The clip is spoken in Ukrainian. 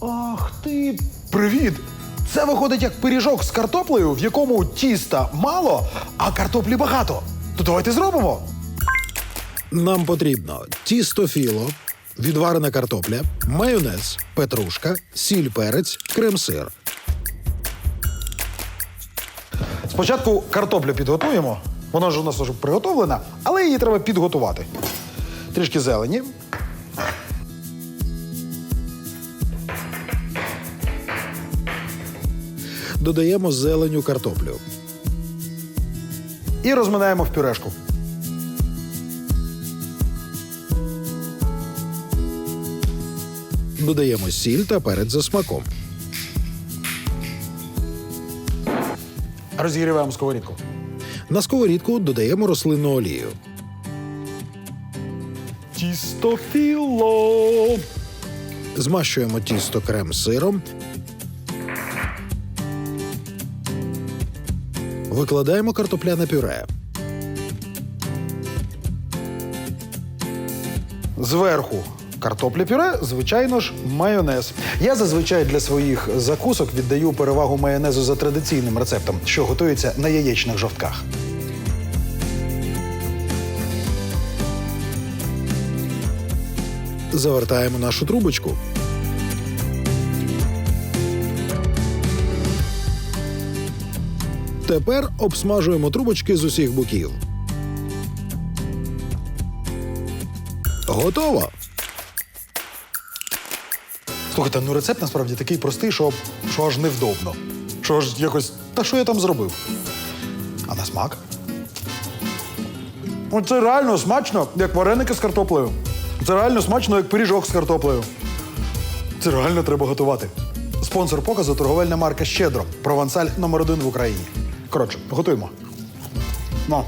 Ах ти, привіт! Це виходить як пиріжок з картоплею, в якому тіста мало, а картоплі багато. То давайте зробимо. Нам потрібно тісто філо, відварена картопля, майонез, петрушка, сіль, перець, крем-сир. Спочатку картоплю підготуємо. Вона ж у нас вже приготовлена, але її треба підготувати. Трішки зелені. Додаємо зеленю картоплю. І розминаємо в пюрешку. Додаємо сіль та перець за смаком. Розігріваємо сковорідку. На сковорідку додаємо рослинну олію. Тісто філо. Змащуємо тісто крем-сиром. Викладаємо картопляне пюре. Зверху картопля пюре, звичайно ж, майонез. Я зазвичай для своїх закусок віддаю перевагу майонезу за традиційним рецептом, що готується на яєчних жовтках. Завертаємо нашу трубочку. Тепер обсмажуємо трубочки з усіх боків. Готово! Слухайте, ну рецепт насправді такий простий, що, що аж невдобно. Що аж якось. Та що я там зробив? А на смак? Ну, це реально смачно, як вареники з картоплею. Це реально смачно, як пиріжок з картоплею. Це реально треба готувати. Спонсор показу торговельна марка Щедро. Провансаль номер один в Україні. Коротше, готуємо. Ну.